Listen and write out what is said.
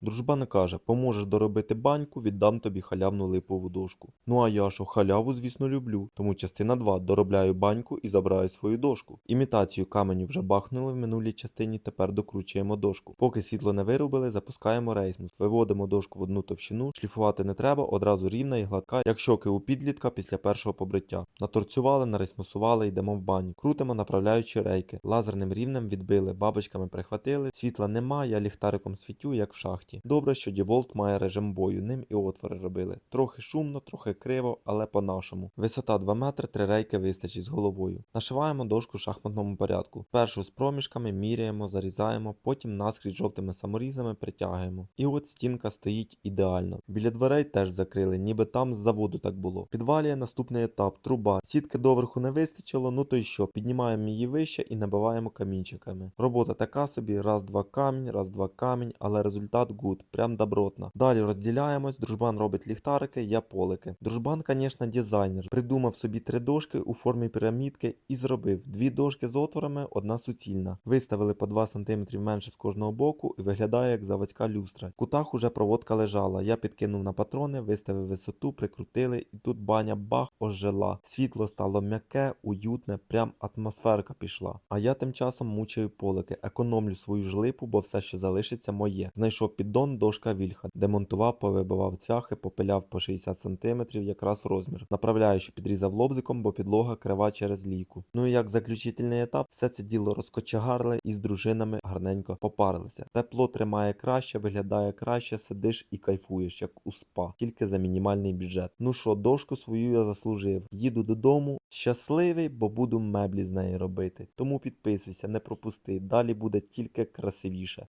Дружбан каже, поможеш доробити баньку, віддам тобі халявну липову дошку. Ну а я що, халяву, звісно, люблю. Тому частина 2. Доробляю баньку і забираю свою дошку. Імітацію каменю вже бахнули в минулій частині, тепер докручуємо дошку. Поки світло не вирубили, запускаємо рейсмус. Виводимо дошку в одну товщину, шліфувати не треба, одразу рівна і гладка, як щоки у підлітка після першого побриття. Наторцювали, нарейсмусували, йдемо в баню. Крутимо, направляючи рейки. Лазерним рівнем відбили, бабочками прихватили. Світла нема, я ліхтариком світю, як в шахті. Добре, що Діволт має режим бою, ним і отвори робили. Трохи шумно, трохи криво, але по-нашому. Висота 2 метри, три рейки вистачить з головою. Нашиваємо дошку в шахматному порядку. Першу з проміжками міряємо, зарізаємо, потім наскрізь жовтими саморізами притягуємо. І от стінка стоїть ідеально. Біля дверей теж закрили, ніби там з заводу так було. Підвалює наступний етап, труба. Сітки доверху не вистачило, ну то й що, піднімаємо її вище і набиваємо камінчиками. Робота така собі, раз-два камінь, раз-два камінь, але результат гуд, прям добротна. Далі розділяємось, дружбан робить ліхтарики, я полики. Дружбан, звісно, дизайнер. Придумав собі три дошки у формі пірамідки і зробив дві дошки з отворами, одна суцільна. Виставили по 2 см менше з кожного боку і виглядає як заводська люстра. В кутах уже проводка лежала. Я підкинув на патрони, виставив висоту, прикрутили, і тут баня бах ожила. Світло стало м'яке, уютне, прям атмосферка пішла. А я тим часом мучаю полики, економлю свою жлипу, бо все, що залишиться, моє. Знайшов піддон, дошка вільха, демонтував, повибивав цвяхи, попиляв по 60 см, якраз розмір. Направляючи, підрізав лобзиком, бо підлога крива через лійку. Ну і як заключительний етап, все це діло розкочегарили і з дружинами гарненько попарилися. Тепло тримає краще, виглядає краще, сидиш і кайфуєш, як у спа, тільки за мінімальний бюджет. Ну що, дошку свою я заслужив. Їду додому, щасливий, бо буду меблі з неї робити. Тому підписуйся, не пропусти. Далі буде тільки красивіше.